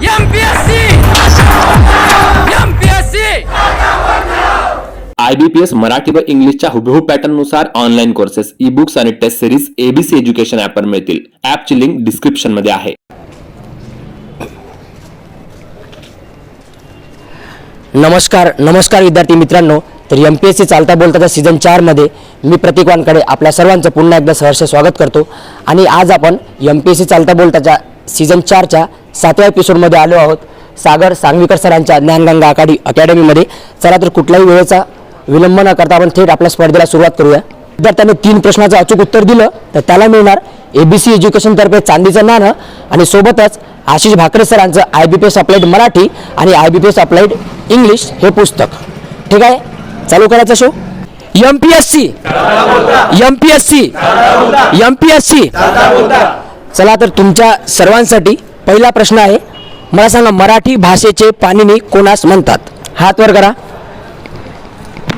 MPSC MPSC I B P S Marathi व इंग्लिशच्या हुबेहूब पॅटर्ननुसार ऑनलाईन कोर्सेस ई बुक्स आणि टेस्ट सिरीज एबीसी एज्युकेशन ॲपवर मिळतील. ॲपची लिंक डिस्क्रिप्शनमध्ये आहे. नमस्कार नमस्कार विद्यार्थी मित्रांनो. तर एम पी एस सी चालता बोलताच्या सीझन चारमध्ये मी प्रतीक वानकडे आपल्या सर्वांचं पुन्हा एकदा सहर्ष स्वागत करतो. आणि आज आपण एम पी एस सी चालता बोलताच्या सीझन चारच्या सातव्या एपिसोडमध्ये आलो आहोत. सागर सांगवीकर सरांच्या ज्ञानगंगा अकाडी अकॅडमीमध्ये. चला तर कुठल्याही वेळेचा विलंब न करता आपण थेट आपल्या स्पर्धेला सुरुवात करूया. विद्यार्थ्याने तीन प्रश्नाचं अचूक उत्तर दिलं तर त्याला मिळणार ए बी सी एज्युकेशनतर्फे चांदीचं नाणं. आणि सोबतच आशिष भाकरे सरांचं I B P S applied Marathi आणि I B P S applied English हे पुस्तक. ठीक आहे? चालू करायचा show M P S C M P S C M P S C चला तर तुमच्या सर्वांसाठी पहिला प्रश्न आहे. मला सांगा मराठी भाषेचे पाणिनी कोणास म्हणतात? हात वर करा.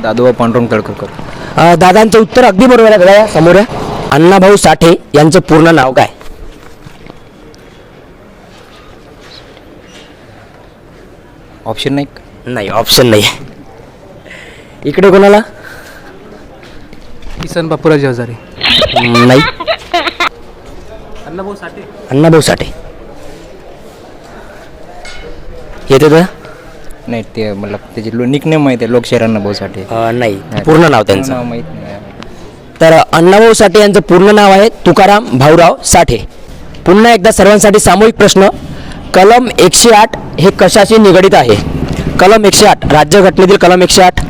दादोबा पांडुरंग तळकरकर अ, दादांचं उत्तर अगदी बरोबर आहे दादा या समोर या. अण्णाभाऊ साठे यांचं पूर्ण नाव काय? ऑप्शन नाही. का? नाही ऑप्शन नाही. इकडे कोणाला? किसन बापूराजी हजारे. हम्म, नाही. अण्णाभाऊ साठे. येते दादा नाही ते मला त्याची निकनेम माहिती आहे लोकशाहीरांना भाऊसाठी अ, नाही पूर्ण नाव त्यांचं. नाव माहीत नाही. तर अण्णाभाऊ साठे यांचं पूर्ण नाव आहे तुकाराम भाऊराव साठे. पुन्हा एकदा सर्वांसाठी सामूहिक प्रश्न. कलम एकशे आठ हे कशाशी निगडित आहे? कलम एकशे आठ राज्यघटनेतील कलम एकशे आठ.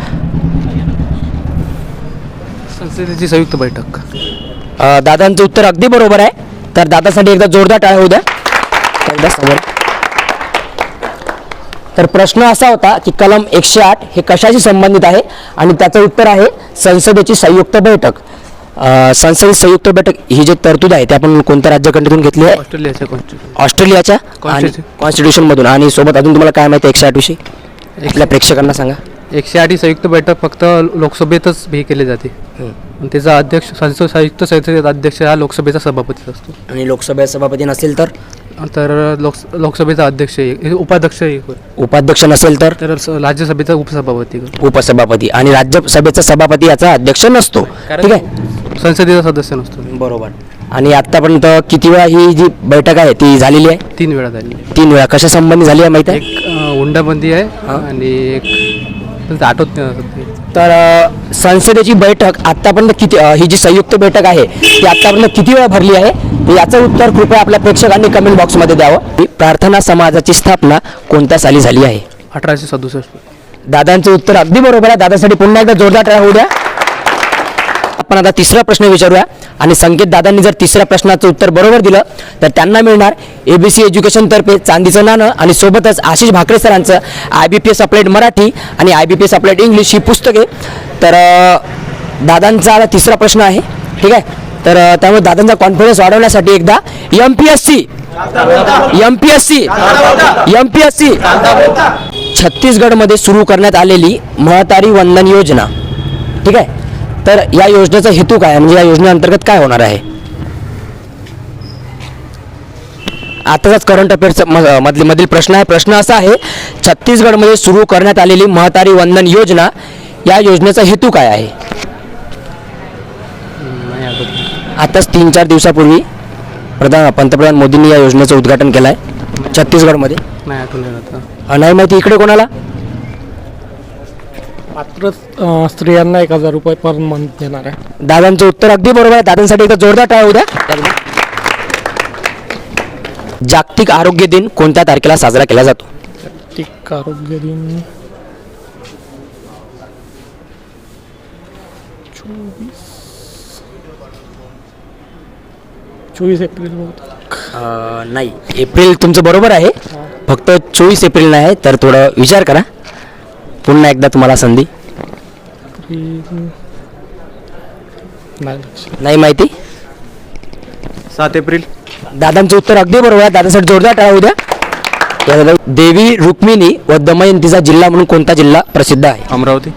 संसदेची संयुक्त बैठक. दादांचं उत्तर अगदी बरोबर आहे. तर दादासाठी एकदा जोरदार टाळ्या होऊ द्या. एकदा समोर. तर प्रश्न असा होता की कलम एकशे आठ हे कशाशी संबंधित आहे? आणि त्याचं उत्तर आहे संसदेची संयुक्त बैठक. संसदेची संयुक्त बैठक ही जी तरतूद आहे ती आपण कोणत्या राज्यघटनेतून घेतली आहे? ऑस्ट्रेलियाच्या ऑस्ट्रेलियाच्या. कॉन्स्टिट्यूशन मधून. आणि सोबत अजून तुम्हाला काय माहिती एकशे आठ विषयी आपल्या प्रेक्षकांना सांगा. एकशे आठ संयुक्त बैठक फक्त लोकसभेतच हे केली जाते. आणि त्याचा अध्यक्ष संसद संयुक्त संसदेचा अध्यक्ष हा लोकसभेचा सभापती असतो. आणि लोकसभा सभापती नसेल तर? तर लोक लोकसभेचा अध्यक्ष एक- हे उपाध्यक्ष होय. उपाध्यक्ष नसेल तर? तर स- राज्यसभेचा उपसभापती. होय. उपसभापती. आणि राज्यसभेचा सभापती याचा अध्यक्ष नसतो. ठीक आहे? संसदेचा सदस्य नसतो. बरोबर. आणि आतापर्यंत किती वेळा ही जी बैठक आहे ती झालेली आहे? तीन वेळा झाली. तीन वेळा. कशा संबंधी झाली आहे माहिती आहे? एक अं, हुंडाबंदी आहे आणि एक पण आठवत नाही. तर अ, संसदेची बैठक आतापर्यंत किती अ, ही जी संयुक्त बैठक आहे ती आतापर्यंत किती वेळा भरली आहे? तर याचं उत्तर कृपया आपल्या प्रेक्षकांनी कमेंट बॉक्समध्ये द्यावं. ही प्रार्थना समाजाची स्थापना कोणत्या साली झाली आहे? अठराशे सदुसष्ट. दादांचं उत्तर अगदी बरोबर आहे. दादासाठी पुन्हा एकदा जोरदार टाळ्या होऊ द्या. आपण आता तिसरा प्रश्न विचारूया. आणि संकेत दादांनी जर तिसऱ्या प्रश्नाचं उत्तर बरोबर दिलं तर त्यांना मिळणार एबीसी सी एज्युकेशनतर्फे चांदीचं नाणं आणि सोबतच आशिष भाकरे सरांचं I B P S applied Marathi आणि I B P S applied English ही पुस्तके. तर दादांचा आता तिसरा प्रश्न आहे. ठीक आहे? तर त्यामुळे दादांचा कॉन्फिडन्स वाढवण्यासाठी एकदा M P S C M P S C M P S C छत्तीसगडमध्ये सुरू करण्यात आलेली महतारी वंदन योजना. ठीक आहे? तर या योजनेचा हेतू काय? म्हणजे या योजनेअंतर्गत काय होणार आहे? आताचाच करंट अफेअर्स मधील मधील प्रश्न आहे. प्रश्न असा आहे छत्तीसगडमध्ये सुरू करण्यात आलेली महतारी वंदन योजना या योजनेचा हेतू काय आहे? आताच तीन चार दिवसापूर्वी प्रधान पंतप्रधान मोदींनी या योजनेचं उद्घाटन केलं आहे छत्तीसगडमध्ये नाही माहिती इकडे कोणाला? मात्र अ, स्त्रियांना एक हजार रुपये पर मंथ देणार आहे. दादांचं उत्तर अगदी बरोबर आहे. दादांसाठी एकदा जोरदार टाळ्या होऊ द्या जागतिक आरोग्य दिन कोणत्या तारखेला साजरा केला जातो? जागतिक आरोग्य दिन. चोवीस. चोवीस एप्रिल. नाही. एप्रिल तुमचं बरोबर आहे. फक्त चोवीस एप्रिल नाही आहे तर थोडं विचार करा. पुन्हा एकदा तुम्हाला संधी? नाही माहिती? सात एप्रिल. दादांचं उत्तर अगदी बरोबर आहे. दादासाठी जोरदार टाळा उद्या. यानंतर देवी रुक्मिणी व दमयंतीचा जिल्हा म्हणून कोणता जिल्हा प्रसिद्ध आहे? अमरावती.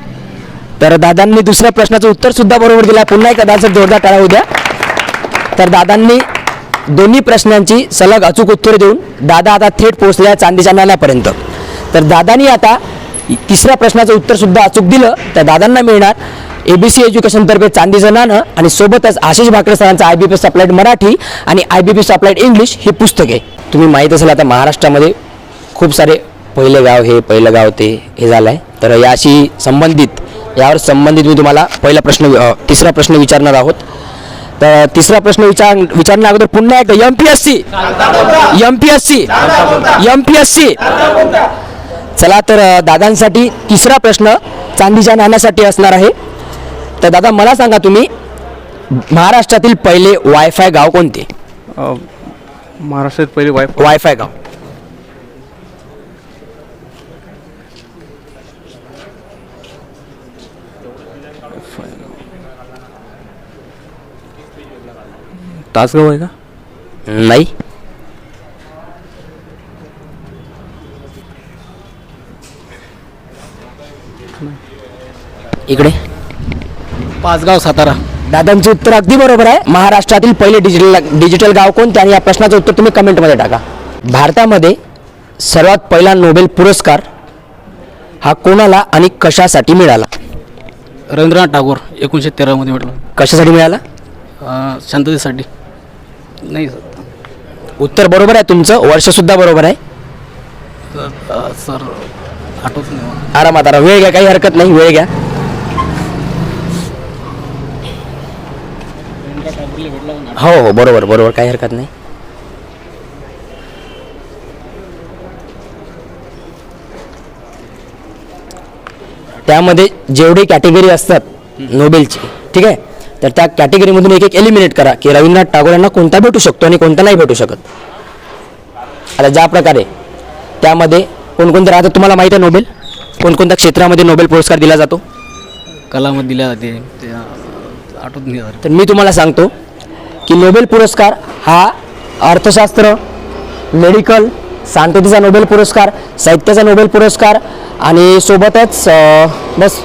तर दादांनी दुसऱ्या प्रश्नाचं उत्तर सुद्धा बरोबर दिलं पुन्हा एकदा दादासाठी जोरदार टाळा उद्या. तर दादांनी दोन्ही प्रश्नांची सलग अचूक उत्तरे देऊन दादा आता थेट पोहोचल्या चांदीच्या नाण्यापर्यंत. तर दादानी आता तिसऱ्या प्रश्नाचं उत्तर सुद्धा अचूक दिलं त्या दादांना मिळणार. एबीसी एज्युकेशनतर्फे चांदीचं नाणं आणि सोबतच आशिष भाकरे सरांचं I B P applied Marathi आणि I B P applied English ही पुस्तके. तुम्ही माहीत असेल आता महाराष्ट्रामध्ये खूप सारे पहिलं गाव हे पहिलं गाव ते हे झालं आहे तर याशी संबंधित यावर संबंधित मी तुम्हाला पहिला प्रश्न तिसरा प्रश्न विचारणार आहोत. तर तिसरा प्रश्न विचार विचारण्या अगोदर पुन्हा एकदा M P S C M P S C M P S C चला तर दादांसाठी तिसरा प्रश्न चांदीच्या नाण्यासाठी असणार आहे. तर दादा मला सांगा तुम्ही महाराष्ट्रातील पहिले वायफाय गाव कोणते? महाराष्ट्रात पहिले वाईफ वायफाय गाव. तासगाव आहे का? नाही. इकडे? पाचगाव सातारा. दादांचे उत्तर अगदी बरोबर आहे. महाराष्ट्रातील पहिले डिजिटल डिजिटल गाव कोणते? आणि या प्रश्नाचं उत्तर तुम्ही कमेंटमध्ये टाका. भारतामध्ये सर्वात पहिला नोबेल पुरस्कार हा कोणाला आणि कशासाठी मिळाला? रवींद्रनाथ टागोर एकोणीसशे तेरामध्ये म्हटलं कशासाठी मिळाला? अं, शांततेसाठी. नाही उत्तर बरोबर आहे तुमचं. वर्षसुद्धा बरोबर आहे. अं, सर नाही मला. आरामात आराम. वेळ घ्या काही हरकत नाही वेळ घ्या. हो हो बरोबर बरोबर काही हरकत नाही. त्यामध्ये जेवढे कॅटेगरी असतात नोबेलची ठीक आहे? तर त्या कॅटेगरीमधून एक एक एलिमिनेट करा की रवींद्रनाथ टागोर यांना कोणता भेटू शकतो आणि कोणता नाही भेटू शकत. आता ज्या प्रकारे त्यामध्ये कोणकोणते राहतात तुम्हाला माहिती आहे नोबेल? कोणकोणत्या क्षेत्रामध्ये नोबेल पुरस्कार दिला जातो? कलामध्ये दिल्या जाते. ते आठवत नाही तर मी तुम्हाला सांगतो की नोबेल पुरस्कार हा अर्थशास्त्र मेडिकल शांततेचा नोबेल पुरस्कार साहित्याचा नोबेल पुरस्कार आणि सोबतच अं, बस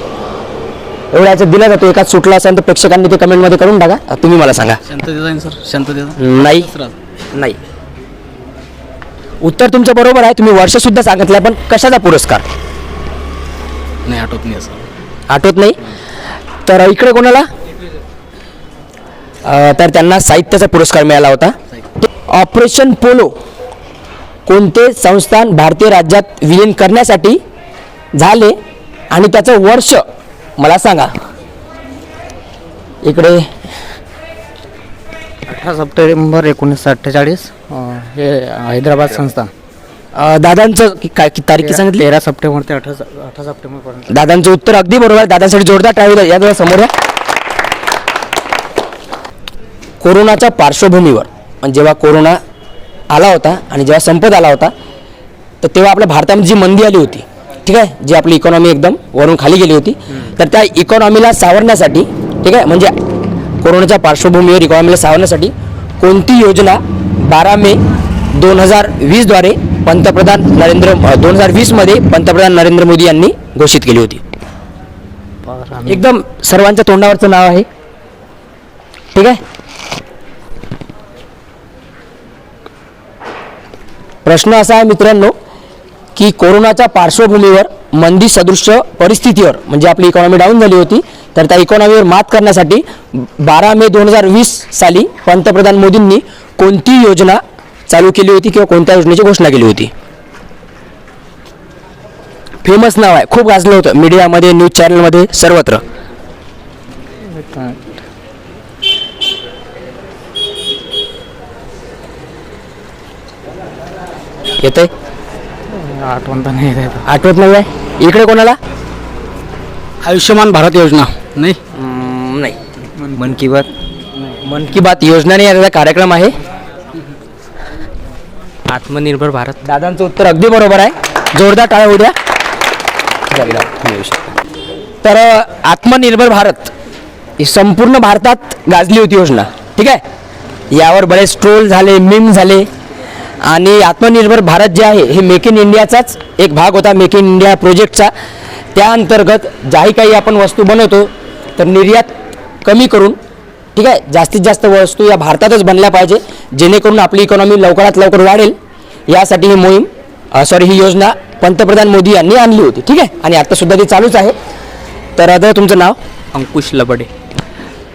एवढ्या याच्यात दिला जातो. एकाच सुटला असेल तर प्रेक्षकांनी ते कमेंटमध्ये करून टाका. तुम्ही मला सांगा. शांततेचा आहे ना सर? शांततेचा? नाही. नाही. उत्तर तुमचं बरोबर आहे तुम्ही वर्षसुद्धा सांगितलं पण कशाचा पुरस्कार? नाही आठवत नाही सर आठवत नाही? तर इकडे कोणाला? अ, तर त्यांना साहित्याचा पुरस्कार मिळाला होता. ऑपरेशन पोलो कोणते संस्थान भारतीय राज्यात विलीन करण्यासाठी झाले आणि त्याचं वर्ष मला सांगा. इकडे. अठरा सप्टेंबर एकोणीसशे अठ्ठेचाळीस. हे हैदराबाद संस्थान अ, दादांचं कि- काय किती तारीख सांगितली? तेरा सप्टेंबर ते अठरा अठरा सप्टेंबरपर्यंत. दादांचं उत्तर अगदी बरोबर. आहे दादांसाठी जोरदार टाळी या जरा समोर या. कोरोनाच्या पार्श्वभूमीवर म्हणजे जेव्हा कोरोना आला होता आणि जेव्हा संपत आला होता तर तेव्हा आपल्या भारतामध्ये जी मंदी आली होती ठीक आहे जी आपली इकॉनॉमी एकदम वरून खाली गेली होती तर त्या इकॉनॉमीला सावरण्यासाठी ठीक आहे म्हणजे कोरोनाच्या पार्श्वभूमीवर इकॉनॉमीला सावरण्यासाठी कोणती योजना बारा मे दोन हजार वीसद्वारे पंतप्रधान नरेंद्र दोन हजार वीसमध्ये पंतप्रधान नरेंद्र मोदी यांनी घोषित केली होती. एकदम सर्वांच्या तोंडावरचं नाव आहे. ठीक आहे? प्रश्न असा आहे मित्रांनो की कोरोनाच्या पार्श्वभूमीवर मंदी सदृश्य परिस्थितीवर म्हणजे आपली इकॉनॉमी डाऊन झाली होती तर त्या इकॉनॉमीवर मात करण्यासाठी बारा मे दोन हजार वीस साली पंतप्रधान मोदींनी कोणती योजना चालू केली होती किंवा कोणत्या योजनेची घोषणा केली होती? फेमस नाव आहे. खूप गाजलं होतं. मीडियामध्ये न्यूज चॅनलमध्ये सर्वत्र. येतंय? आठवण तर नाही येत. आहे. आठवत नाही आहे? इकडे कोणाला? आयुष्यमान भारत योजना. नाही? नाही. मन की बात. मन की बात योजनाने याचा कार्यक्रम आहे. आत्मनिर्भर भारत. दादांचं उत्तर अगदी बरोबर आहे. जोरदार टाळ्या होऊ द्या. जाऊ द्या, तुम्ही येऊ शकता. तर आत्मनिर्भर भारत ही संपूर्ण भारतात गाजली होती योजना. ठीक आहे? यावर बरेच ट्रोल झाले मीम झाले. आणि आत्मनिर्भर भारत जे आहे हे मेक इन इंडियाचाच एक भाग होता. मेक इन इंडिया प्रोजेक्टचा. त्या अंतर्गत ज्याही काही आपण वस्तू बनवतो तर निर्यात कमी करून ठीक आहे? जास्तीत जास्त वस्तू या भारतातच बनल्या पाहिजे जेणेकरून आपली इकॉनॉमी लवकरात लवकर वाढेल. यासाठी ही मोहीम सॉरी ही योजना पंतप्रधान मोदी यांनी आणली होती. ठीक आहे? आणि आता सुद्धा ती चालूच आहे. तर आता तुमचं नाव? अंकुश लबडे.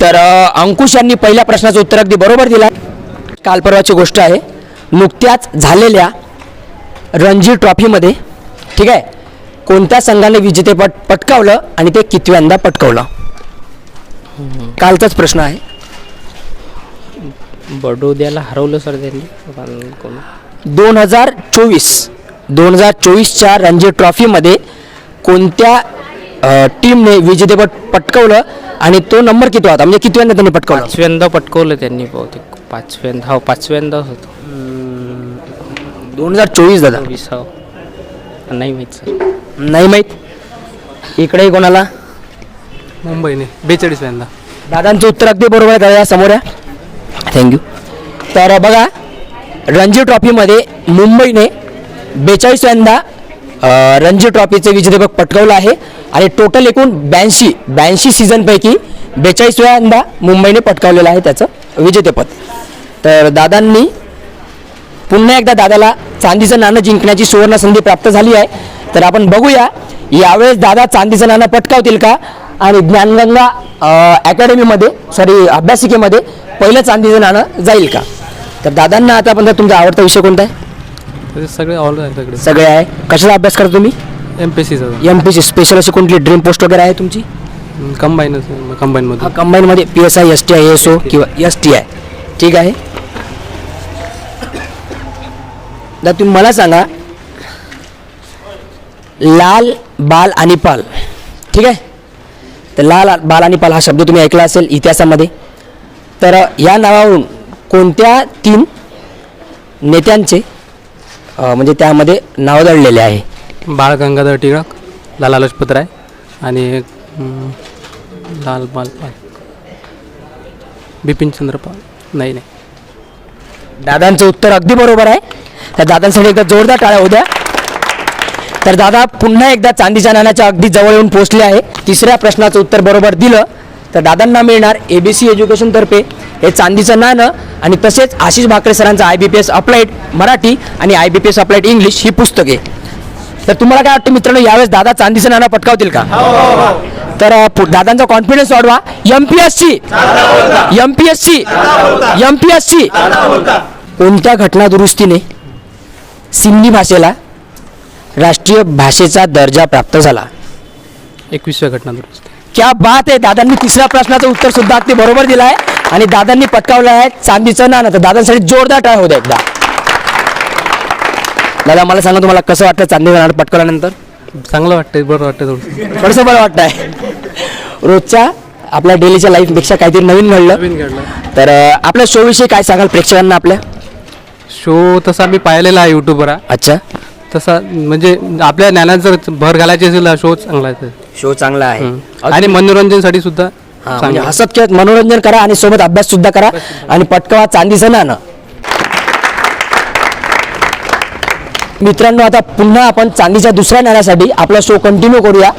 तर अंकुश यांनी पहिल्या प्रश्नाचं उत्तर अगदी बरोबर दिलं काल परवाची गोष्ट आहे. नुकत्याच झालेल्या रणजी ट्रॉफीमध्ये ठीक आहे? कोणत्या संघाने विजेतेपद पटकावलं आणि ते कितव्यांदा पटकावलं? कालचाच प्रश्न आहे. बडोद्याला हरवलं सर त्यांनी पण कोण? दोन हजार चोवीस दोन हजार चोवीसच्या रणजी ट्रॉफीमध्ये कोणत्या अ, टीमने विजेतेपद पटकावलं आणि तो नंबर किती होता? म्हणजे कितव्यांदा त्यांनी पटकावलं? पाचव्यांदा पटकवलं त्यांनी बहुतेक. पाचव्यांदा हो पाचव्यांदा होतो. दोन हजार चोवीस दादा. वीस हो. नाही माहीत सर. नाही माहीत. इकडे कोणाला? मुंबईने बेचाळीस व्यांदा दादांचं उत्तर अगदी बरोबर आहे दादा समोर या. थँक्यू तर बघा रणजी ट्रॉफीमध्ये मुंबईने बेचाळीसव्यांदा यंदा रणजी ट्रॉफीचे विजेतेपद पटकावलं आहे. आणि टोटल एकूण ब्याऐंशी ब्याऐंशी सीझनपैकी बेचाळीसव्यांदा मुंबईने पटकावलेलं आहे त्याचं विजेतेपद. तर दादांनी पुन्हा एकदा दादाला चांदीचं नाणं जिंकण्याची सुवर्ण संधी प्राप्त झाली आहे. तर आपण बघूया यावेळेस दादा चांदीचं नाणं पटकावतील का? आणि ज्ञानगंगा अकॅडमीमध्ये सॉरी अभ्यासिकेमध्ये पहिलं चांदीचं नाणं जाईल का? तर दादांना आतापर्यंत तुमचा आवडता विषय कोणता आहे? सगळे ऑल सगळे आहे. कशाचा अभ्यास करता तुम्ही? एम पी सीचा एम पी सी स्पेशल अशी कोणती ड्रीम पोस्ट वगैरे आहे तुमची? कंबाईनच कंबाईनमध्ये कंबाईनमध्ये P S I S T I S O किंवा एस टी आय ठीक आहे. तर तुम्ही मला सांगा लाल बाल आणि पाल. ठीक आहे? तर लाल बाल आणि पाल हा शब्द तुम्ही ऐकला असेल इतिहासामध्ये. तर या नावावरून कोणत्या तीन नेत्यांचे म्हणजे त्यामध्ये नाव दडलेले आहे? बाळ गंगाधर टिळक लाला लजपत राय आणि लाल बाल पाल. बिपिन चंद्र पाल. नाही नाही. दादांचं उत्तर अगदी बरोबर आहे. तर दादांसाठी एकदा जोरदार टाळ्या होत्या तर दादा पुन्हा एकदा चांदीच्या नाण्याच्या अगदी जवळ येऊन पोहोचले आहे. तिसऱ्या प्रश्नाचं उत्तर बरोबर दिलं. तर दादांना मिळणार ए बी सी एज्युकेशनतर्फे हे चांदीचं नाणं आणि तसेच आशिष भाकरे सरांचं I B P S applied Marathi आणि I B P S applied English ही पुस्तके. तर तुम्हाला काय वाटतं मित्रांनो यावेळेस दादा चांदीचं नाणं पटकावतील का? तर अ, पु- दादांचा कॉन्फिडन्स वाढवा. M P S C M P S C M P S C कोणत्या घटना दुरुस्तीने सिंधी भाषेला राष्ट्रीय भाषेचा दर्जा प्राप्त झाला. एकवीसव्या घटना दुरुस्त क्या बात आहे दादांनी तिसऱ्या प्रश्नाचं उत्तर सुद्धा अगदी बरोबर दिलं आहे आणि दादांनी पटकावलं आहे चांदीचं नाणं. तर दादांसाठी जोरदार टाळ होऊ द्या एकदा. दादा मला सांगा तुम्हाला कसं वाटतं चांदीचं नाणं पटकावल्यानंतर? चांगलं वाटतंय बरं वाटतं थोडं थोडंसं बरं वाटतंय. रोजच्या आपल्या डेलीच्या लाईफपेक्षा काहीतरी नवीन घडलं. नवीन घडलं. तर अं, आपल्या शोविषयी काय सांगाल प्रेक्षकांना आपल्या? शो तसा मी पाहिलेला आहे यूट्यूबवर अच्छा. तसा म्हणजे आपल्या ज्ञानात जर भर घालायची असेल शो चांगला आहे. शो चांगला आहे. हम्म. आणि मनोरंजनसाठी सुद्धा हा, म्हणजे. हसत खेळत मनोरंजन करा आणि सोबत अभ्यास सुद्धा करा आणि पटकावा चांदीचं नाणं मित्रांनो आता पुन्हा आपण चांदीच्या दुसऱ्या नाण्यासाठी आपला शो कंटिन्यू करूया.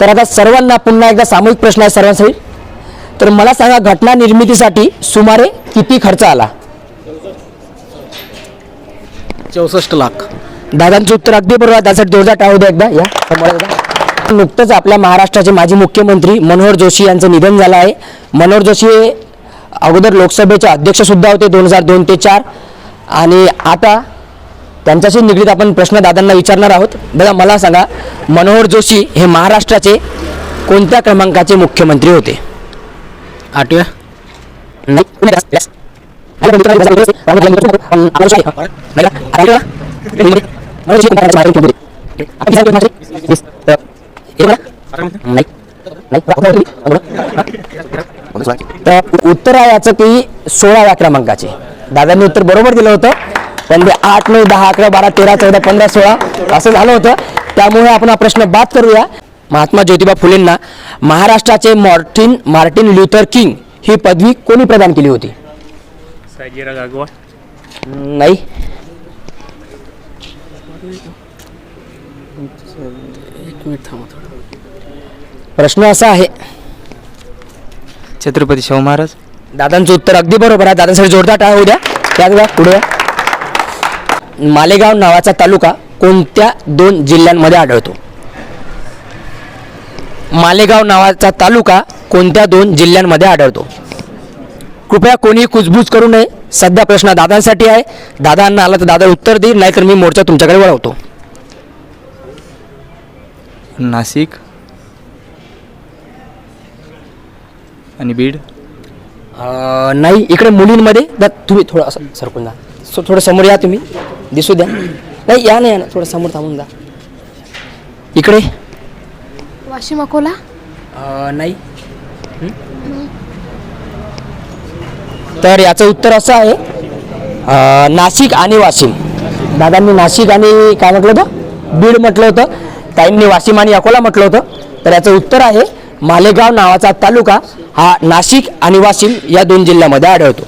तर आता सर्वांना पुन्हा एकदा सामूहिक प्रश्न आहे सर्वांसाठी. तर मला सांगा घटना निर्मितीसाठी सुमारे किती खर्च आला? चौसष्ट लाख. दादांचं उत्तर अगदी बरोबर आहे त्यासाठी जोरदार टाळू द्या एकदा या समोर. नुकतंच आपल्या महाराष्ट्राचे माजी मुख्यमंत्री मनोहर जोशी यांचं निधन झालं आहे मनोहर जोशी हे अगोदर लोकसभेचे अध्यक्ष सुद्धा होते दोन हजार दोन ते चार आणि आता त्यांच्याशी निगडीत आपण प्रश्न दादांना विचारणार आहोत दादा मला सांगा मनोहर जोशी हे महाराष्ट्राचे कोणत्या क्रमांकाचे मुख्यमंत्री होते आठव्या तर उत्तर आहे याचं की सोळाव्या क्रमांकाचे दादांनी उत्तर बरोबर दिलं होतं. पण ते आठ नऊ दहा अकरा बारा तेरा चौदा पंधरा सोळा असं झालं होतं. त्यामुळे आपण हा प्रश्न बाद करूया. महात्मा ज्योतिबा फुलेंना महाराष्ट्राचे मॉर्टिन मार्टिन ल्युथर किंग ही पदवी कोणी प्रदान केली होती? नाही. प्रश्न असा आहे. छत्रपती शाहू महाराज. दादांचं उत्तर अगदी बरोबर आहे. दादांसाठी जोरदार टाळा होऊ द्या. त्याच बघा पुढे या. मालेगाव नावाचा तालुका कोणत्या दोन जिल्ह्यांमध्ये आढळतो? मालेगाव नावाचा तालुका कोणत्या दोन जिल्ह्यांमध्ये आढळतो? कृपया कोणी कुजबूज करू नये. सध्या प्रश्न दादांसाठी आहे. दादांना आला तर दादा उत्तर देईल नाहीतर मी मोर्चा तुमच्याकडे वळवतो. नाशिक. आणि बीड? अं, नाही इकडे मुलींमध्ये. दा तुम्ही थोडं असं सरकून जा. सो थोडं समोर या तुम्ही. दिसू द्या. नाही या नाही या ना. थोडं समोर थांबून जा. इकडे. वाशिम अकोला? अं, नाही? तर याचं उत्तर असं आहे नाशिक आणि वाशिम. दादांनी नाशिक आणि काय म्हटलं होतं? बीड म्हटलं होतं. ताईंनी वाशिम आणि अकोला म्हटलं होतं. तर याचं उत्तर आहे मालेगाव नावाचा तालुका हा नाशिक आणि वाशिम या दोन जिल्ह्यामध्ये आढळतो.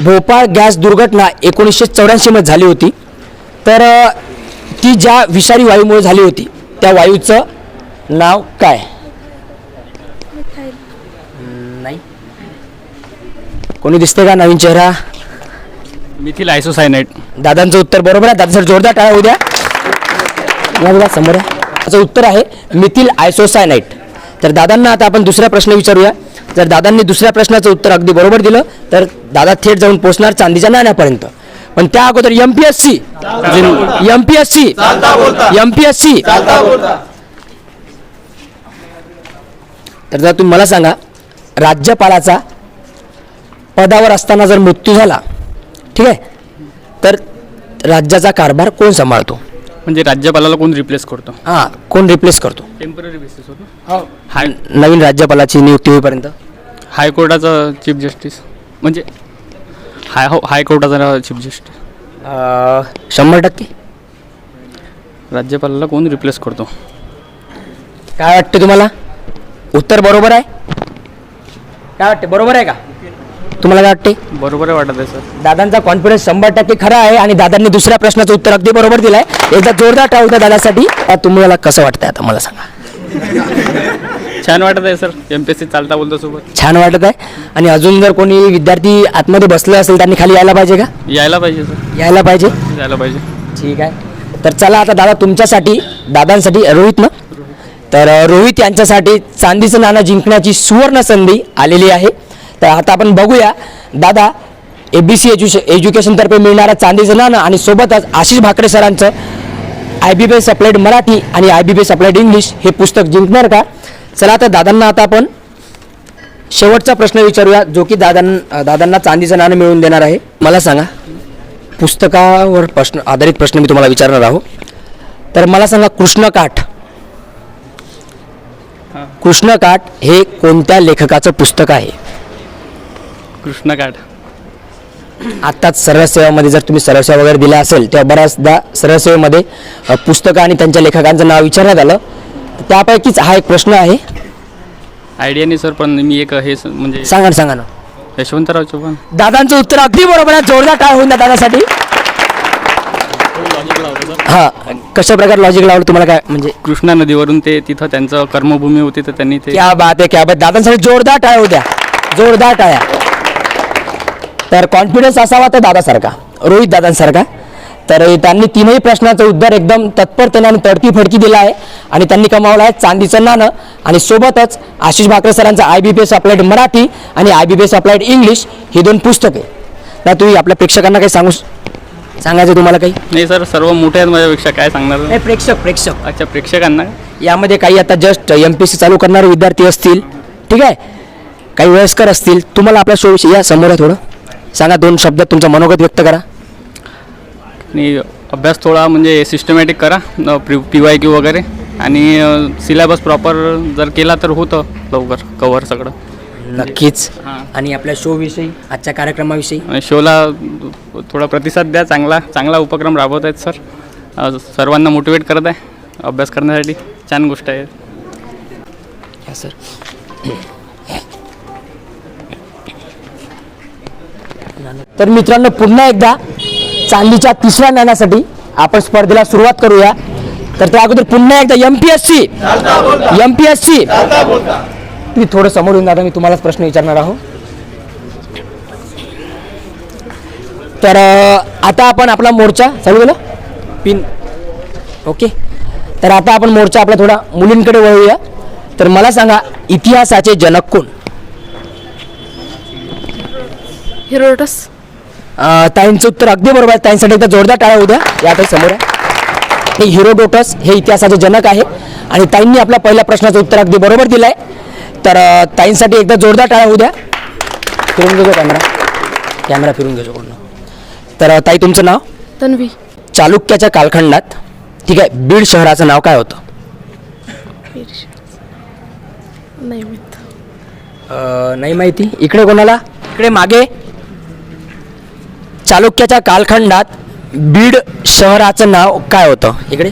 भोपाळ गॅस दुर्घटना एकोणीसशे चौऱ्याऐंशीमध्ये झाली होती. तर ती ज्या विषारी वायूमुळे झाली होती त्या वायूचं नाव काय हम्म, नाही कोणी दिसते का नवीन चेहरा? मिथिल आयसोसायनाईट दादांचं उत्तर बरोबर आहे. दादासाठी जोरदार टाळा उद्या. या बघा समोर आहे त्याचं उत्तर आहे मिथिल आयसोसायनाईट तर दादांना आता आपण दुसरा प्रश्न विचारूया. जर दादांनी दुसऱ्या प्रश्नाचं उत्तर अगदी बरोबर दिलं तर दादा थेट जाऊन पोहोचणार चांदीच्या नाण्यापर्यंत. पण त्या अगोदर M P S C M P S C M P S C तर जर तुम्ही मला सांगा राज्यपालाचा पदावर असताना जर मृत्यू झाला ठीक आहे तर राज्याचा कारभार कोण सांभाळतो? म्हणजे राज्यपालाला कोण रिप्लेस करतो? हां कोण रिप्लेस करतो? टेंपररी बेसिस होतो. हाय नवीन राज्यपालाची नियुक्ती होईपर्यंत? हायकोर्टाचा चीफ जस्टिस म्हणजे हाय हो हायकोर्टाचा चीफ जस्टिस अं, शंभर टक्के? राज्यपालाला कोण रिप्लेस करतो? काय वाटते तुम्हाला? उत्तर बरोबर आहे? काय वाटते? बरोबर आहे का? तुम्हाला काय वाटते? बरोबर आहे वाटत आहे सर. दादांचा कॉन्फिडन्स शंभर टक्के खरा आहे आणि दादांनी दुसऱ्या प्रश्नाचं उत्तर अगदी बरोबर दिलंय. एकदा जोरदार टाळू द्या दादासाठी. आता तुम्हाला कसं वाटतंय आता मला सांगा. छान वाटत आहे sir. M P S C चालता बोलतो सोबत. छान वाटत आहे. आणि अजून जर कोणी विद्यार्थी आतमध्ये बसले असेल त्यांनी खाली यायला पाहिजे का? यायला पाहिजे सर. यायला पाहिजे? यायला पाहिजे. ठीक आहे. तर चला आता दादा तुमच्यासाठी दादांसाठी रोहित ना तर अ, रोहित यांच्यासाठी चांदीचं नाणं जिंकण्याची सुवर्ण संधी आलेली आहे. तर आता आपण बघूया. दादा ए बी सी एज्युशे एज्युकेशनतर्फे मिळणारं चांदीचं नाणं आणि सोबतच आशिष भाकरे सरांचं I B B S Marathi आणि I B B S English हे पुस्तक जिंकणार का? चला आता दादांना आता आपण शेवटचा प्रश्न विचारूया जो की दादां दादांना चांदीचं नाणं मिळवून देणार आहे. मला सांगा पुस्तकावर प्रश्न आधारित प्रश्न मी तुम्हाला विचारणार आहोत तर मला सांगा कृष्णकाठ कृष्णकाठ हे कोणत्या लेखकाचं पुस्तक आहे? कृष्णकाठ. आत्ताच सरळसेवामध्ये जर तुम्ही सरळसेवा वगैरे दिल्या असेल तेव्हा बऱ्याचदा सरळसेवेमध्ये अ, पुस्तकं आणि त्यांच्या लेखकांचं नाव विचारण्यात आलं. तर त्यापैकीच हा एक प्रश्न आहे. आयडिया नाही सर पण मी एक हे स- म्हणजे सांगा ना सांगा ना. यशवंतराव चव्हाण. दादांचं उत्तर अगदी बरोबर आहे. जोरदार टाळ होऊन द्या दादासाठी. हा कशा प्रकारे लॉजिक लावलं तुम्हाला काय म्हणजे? कृष्णा नदीवरून ते तिथं त्यांचं कर्मभूमी होती तर त्यांनी ते क्या बात आहे क्या बात. दादांसाठी जोरदार टाळ्या होत्या जोरदार टाळ्या तर कॉन्फिडन्स असावा तर दादासारखा रोहित दादांसारखा. तर त्यांनी तीनही प्रश्नाचं उत्तर एकदम तत्परतेने आणि तडकी फडकी दिलं आहे. आणि त्यांनी कमावलं आहे चांदीचं नाणं आणि सोबतच आशिष भाकरे सरांचं I B P S applied Marathi आणि I B P S applied English ही दोन पुस्तके तर तुम्ही आपल्या प्रेक्षकांना काही सांगू सांगायचं तुम्हाला काही? नाही सर सर्व मोठे आहेत माझ्यापेक्षा काय सांगणार? नाही प्रेक्षक प्रेक्षक. अच्छा प्रेक्षकांना? यामध्ये काही आता जस्ट एम पी सी चालू करणारे विद्यार्थी असतील ठीक आहे? काही वयस्कर असतील तुम्हाला आपल्या शोविषयी या समोर आहे थोडं. सांगा दोन शब्दात तुमचं मनोगत व्यक्त करा. आणि अभ्यास थोडा म्हणजे सिस्टमॅटिक करा पी वाय क्यू वगैरे. आणि सिलेबस प्रॉपर जर केला तर होतं लवकर कवर सगळं. नक्कीच. आणि आपल्या शोविषयी आजच्या कार्यक्रमाविषयी? शोला थोडा प्रतिसाद द्या चांगला चांगला उपक्रम राबवत आहेत सर सर्वांना मोटिवेट करत आहे अभ्यास करण्यासाठी. छान गोष्ट आहे. या सर तर मित्रांनो पुन्हा एकदा चांदीच्या तिसऱ्या नाण्यासाठी आपण स्पर्धेला सुरुवात करूया. तर त्या अगोदर पुन्हा एकदा M P S C M P S C तुम्ही थोडं समोर येऊन दादा मी तुम्हालाच प्रश्न विचारणार आहोत तर आता आपण आपला मोर्चा चालू केलं पिन. ओके. तर आता आपण मोर्चा आपला थोडा मुलींकडे वळूया. तर मला सांगा इतिहासाचे जनक कोण? हिरोडस. अ, ताईंचं उत्तर अगदी बरोबर आहे. ताईंसाठी एकदा जोरदार टाळ्या उद्या या ताई समोर आहे. हे हिरोडोटस हे इतिहासाचे जनक आहे. आणि ताईंनी आपल्या पहिल्या प्रश्नाचं उत्तर अगदी बरोबर दिलं आहे तर ताईंसाठी एकदा जोरदार टाळ्या उद्या फिरून घेतो कॅमेरा कॅमेरा फिरून घेतो पूर्ण. तर ताई तुमचं नाव? तन्वी. चालुक्याच्या कालखंडात. ठीक आहे. बीड शहराचं नाव काय होतं? नाही माहिती. इकडे कोणाला? इकडे मागे. चालुक्याच्या कालखंडात बीड शहराचं नाव काय होतं? इकडे.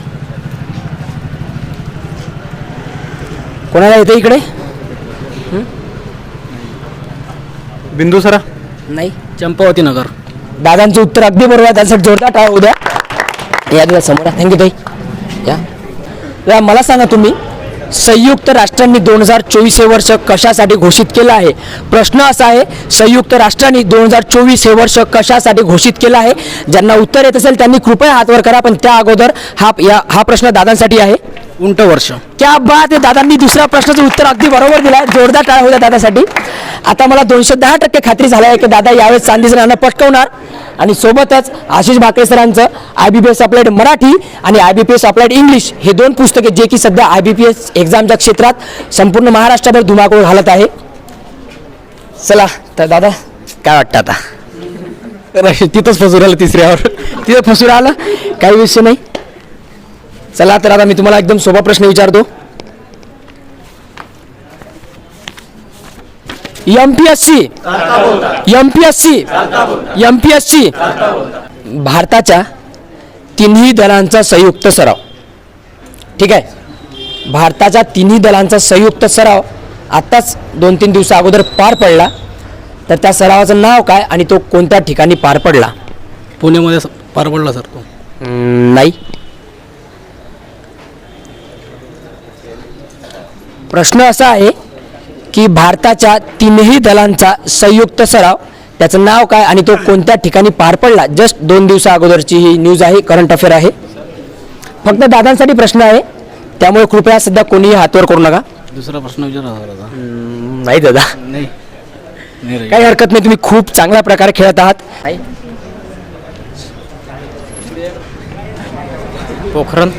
कोणाला येतं इकडे? बिंदुसरा नाही चंपावती नगर. दादांचं उत्तर अगदी बरोबर आहे. त्यासाठी जोरदार टाळा उद्या. या तुला समोर थँक्यू ताई. या. या मला सांगा तुम्ही संयुक्त राष्ट्रांनी दोन हजार चोवीस हे वर्ष कशासाठी घोषित केलं आहे? प्रश्न असा आहे संयुक्त राष्ट्रांनी दोन हजार चोवीस हे वर्ष कशासाठी घोषित केलं आहे? ज्यांना उत्तर येत असेल त्यांनी कृपया हात वर करा पण त्या अगोदर हा या हा प्रश्न दादांसाठी आहे. उंट वर्ष. क्या बात आहे दादांनी दुसऱ्या प्रश्नाचं उत्तर अगदी बरोबर दिलं आहे जोरदार टाळा होत्या दादासाठी. आता मला दोनशे दहा टक्के खात्री झाली आहे की दादा यावेळेस चांदीचं नाणं पटकवणार. आणि सोबतच आशिष भाकरे सरांचं I B P S applied Marathi आणि I B P S applied English हे दोन पुस्तके जे की सध्या आय बी पी एस एक्झामच्या क्षेत्रात संपूर्ण महाराष्ट्रभर धुमाकूळ घालत आहे. चला तर दादा काय वाटतं आता? तिथंच फसूर आलं तिसऱ्यावर. तिथं फसूर आलं काही विषय नाही. चला तर आता मी तुम्हाला एकदम सोपा प्रश्न विचारतो. M P S C. M P S C. M P S C. भारताच्या तिन्ही दलांचा संयुक्त सराव. ठीक आहे? भारताच्या तिन्ही दलांचा संयुक्त सराव आत्ताच दोन तीन दिवसा अगोदर पार पडला. तर त्या सरावाचं नाव काय आणि तो कोणत्या ठिकाणी पार पडला? पुण्यामध्ये पार पडला सर तो. नाही. प्रश्न असा आहे की भारताच्या तीनही दलांचा संयुक्त सराव त्याचं नाव काय आणि तो कोणत्या ठिकाणी पार पडला? जस्ट दोन दिवसा अगोदरची ही न्यूज आहे करंट अफेअर आहे. फक्त दादांसाठी प्रश्न आहे त्यामुळे कृपया सध्या कोणीही हातवर करू नका. दुसरा प्रश्न विचारा नाही दादा. नाही. काही हरकत नाही तुम्ही खूप चांगल्या प्रकारे खेळत आहात. पोखरण.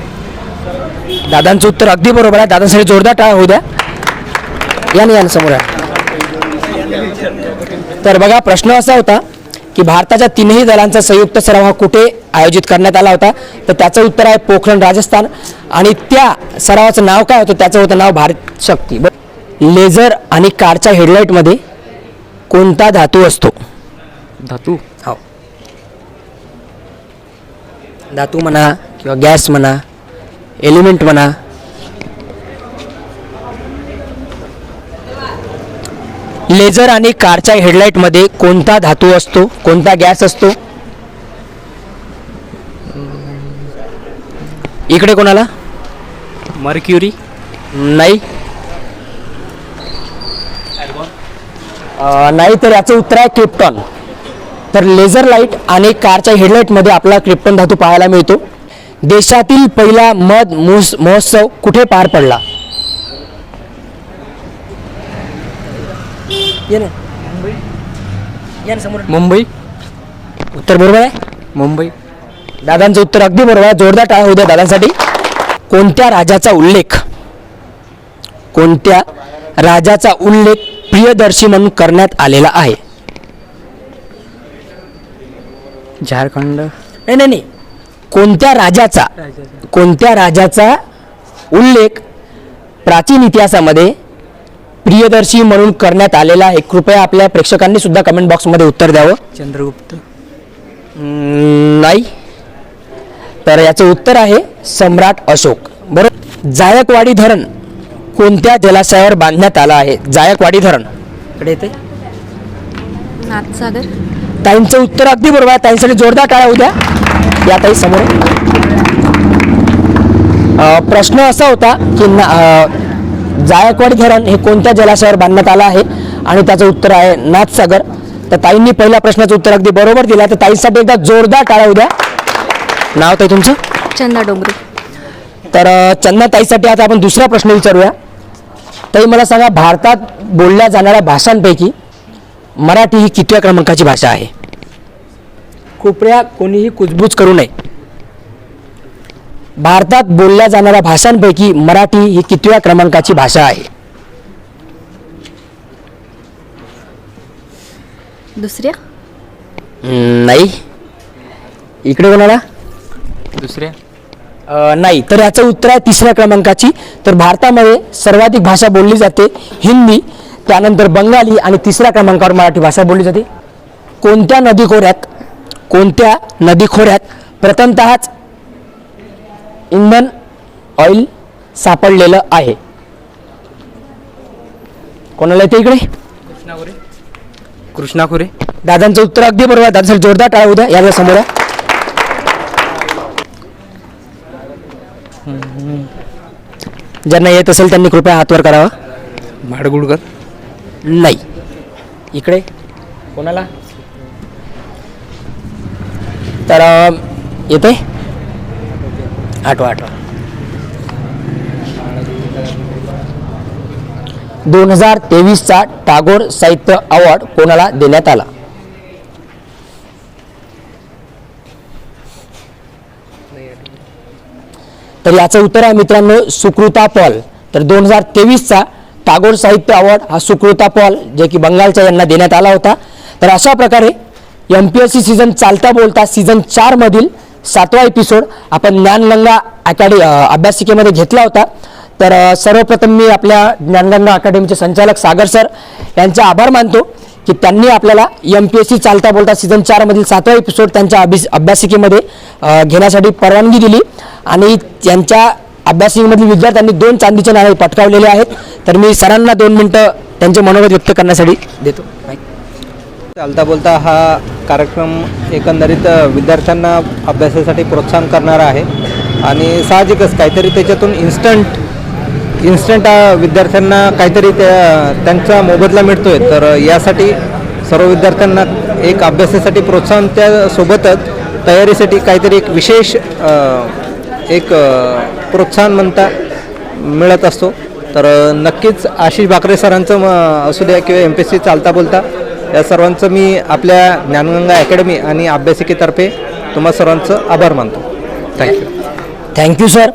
दादांचं उत्तर अगदी बरोबर आहे. दादांसाठी जोरदार टाळा होऊ द्या. या ना या ना समोर. तर बघा प्रश्न असा होता की भारताच्या तीनही दलांचा संयुक्त सराव हा कुठे आयोजित करण्यात आला होता? तर त्याचं उत्तर आहे पोखरण राजस्थान. आणि त्या सरावाचं नाव काय होतं? त्याचं होतं नाव भारत शक्ती. लेझर आणि कारच्या हेडलाईटमध्ये कोणता धातू असतो? धातू? हो. धातू म्हणा किंवा गॅस म्हणा एलिमेंट म्हणा लेझर आणि कारच्या हेडलाईटमध्ये कोणता धातू असतो? कोणता गॅस असतो? इकडे कोणाला? मर्क्युरी. नाही. अं, नाही तर याचं उत्तर आहे क्रिप्टॉन. तर लेझर लाइट आणि कारच्या हेडलाईटमध्ये आपला क्रिप्टॉन धातू पाहायला मिळतो. देशातील पहिला मध महोत्सव कुठे पार पडला? ये ना. या ना समोर. मुंबई. उत्तर बरोबर आहे? मुंबई. दादांचं उत्तर अगदी बरोबर आहे. जोरदार टाळा होऊ द्या दादांसाठी. कोणत्या राजाचा उल्लेख? कोणत्या राजाचा उल्लेख प्रियदर्शी म्हणून करण्यात आलेला आहे? झारखंड. नाही नाही नाही. कोणत्या राजाचा. कोणत्या राजाचा उल्लेख प्राचीन इतिहासामध्ये प्रियदर्शी म्हणून करण्यात आलेला आहे. कृपया आपल्या प्रेक्षकांनी सुद्धा कमेंट बॉक्समध्ये उत्तर द्यावं. चंद्रगुप्त. नाही. तर याचं उत्तर आहे सम्राट अशोक. बरोबर जायकवाडी धरण कोणत्या जलाशयावर बांधण्यात आलं आहे? जायकवाडी धरण. इकडे येते नाथसागर. ताईंचं उत्तर अगदी बरोबर आहे. ताईंसाठी जोरदार टाळ्या उद्या या ताई समोर. प्रश्न असा होता की ना जायकवाडी धरण हे कोणत्या जलाशयावर बांधण्यात आलं आहे? आणि त्याचं उत्तर आहे नाथसागर. तर ताईंनी पहिल्या प्रश्नाचं उत्तर अगदी बरोबर दिलं तर ताईंसाठी एकदा जोरदार टाळा उद्या. नाव ताई तुमचं? चंदा डोंगरे. तर चंदा ताईसाठी आता आपण दुसरा प्रश्न विचारूया. ताई मला सांगा भारतात बोलल्या जाणाऱ्या भाषांपैकी मराठी ही कितव्या क्रमांकाची भाषा आहे? कृपया कोणीही कुजबूज करू नये. भारतात बोलल्या जाणाऱ्या भाषांपैकी मराठी ही कितव्या क्रमांकाची भाषा आहे? दुसऱ्या? नाही. इकडे कोणाला? दुसऱ्या? अ, नाही. तर याचं उत्तर आहे तिसऱ्या क्रमांकाची. तर भारतामध्ये सर्वाधिक भाषा बोलली जाते हिंदी त्यानंतर बंगाली आणि तिसऱ्या क्रमांकावर मराठी भाषा बोलली जाते. कोणत्या नदी खोऱ्यात कोणत्या नदी खोऱ्यात प्रथमतःच इंधन ऑइल सापडलेलं आहे. कोणाला येते इकडे? कृष्णा खोरे दादांचं उत्तर अगदी बरोबर आहे. दादासाठी जोरदार टाळा उद्या. याच्या समोर. ज्यांना येत असेल त्यांनी कृपया हातवर करावा. भाडगुडकर नाही. इकडे. कोणाला? तर येते आठवा आठवा. दोन हजार तेवीसचा टागोर साहित्य अवॉर्ड कोणाला देण्यात आला? तर याचं उत्तर आहे मित्रांनो सुकृता पॉल. तर दोन हजार तेवीसचा टागोर साहित्य अवॉर्ड हा सुकृता पॉल जे की बंगालच्या यांना देण्यात आला होता. तर अशा प्रकारे M P S C season चालता बोलता सीझन चारमधील सातवा एपिसोड आपण ज्ञानगंगा अकॅडमी अभ्यासिकेमध्ये घेतला होता. तर सर्वप्रथम मी आपल्या ज्ञानगंगा अकॅडमीचे संचालक सागर सर यांचे आभार मानतो की त्यांनी आपल्याला एम पी एस सी चालता बोलता सीझन चारमधील सातवा एपिसोड त्यांच्या अभि अभ्यासिकेमध्ये घेण्यासाठी परवानगी दिली. आणि त्यांच्या अभ्यासिकेमधील विद्यार्थ्यांनी दोन चांदीचे नाणे पटकावलेले आहेत. तर मी सरांना दोन मिनटं त्यांचे मनोगत व्यक्त करण्यासाठी देतो. चालता बोलता हा कार्यक्रम एकंदरीत विद्यार्थ्यांना अभ्यासासाठी प्रोत्साहन करणारा आहे. आणि साहजिकच काहीतरी त्याच्यातून इन्स्टंट इन्स्टंट विद्यार्थ्यांना काहीतरी त्या त्यांचा मोबदला मिळतोय. तर यासाठी सर्व विद्यार्थ्यांना एक अभ्यासासाठी प्रोत्साहन त्यासोबतच तयारीसाठी काहीतरी एक विशेष एक प्रोत्साहन म्हणता मिळत असतो. तर नक्कीच आशिष भाकरे सरांचं म- असू द्या किंवा एम पी एस सी चालता बोलता या सर्वांचं मी आपल्या ज्ञानगंगा अकॅडमी आणि अभ्यासिकेतर्फे तुम्हा सर्वांचं आभार मानतो. Thank you. Thank you sir.